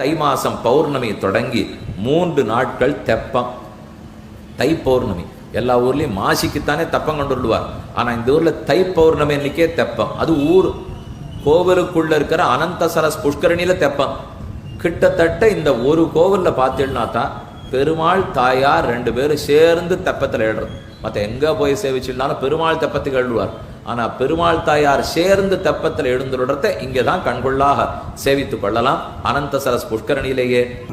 தை மாதம் பௌர்ணமி தொடங்கி மூன்று நாட்கள் தெப்பம். தை பௌர்ணமி. எல்லா ஊர்லேயும் மாசிக்குத்தானே தெப்பம் கொண்டு விடுவார் ஆனால் இந்த ஊரில் தை பௌர்ணமி அன்னைக்கே தெப்பம். அது ஊர். கோவிலுக்குள்ளே இருக்கிற அனந்த சரஸ் தெப்பம். கிட்டத்தட்ட இந்த ஒரு கோவிலில் பார்த்தீங்கன்னா தான் பெருமாள் தாயார் ரெண்டு பேரும் சேர்ந்து தெப்பத்தில் எழுறது மற்ற எங்கே போய் சேவிச்சிடனாலும் பெருமாள் தெப்பத்துக்கு எழுதுவார் ஆனா பெருமாள் தாயார் சேர்ந்து தெப்பத்தில் எழுந்துடுறத இங்கே தான் கண்கொள்ளாக சேவித்துக் கொள்ளலாம். அனந்த சரஸ் புஷ்கரணியிலேயே.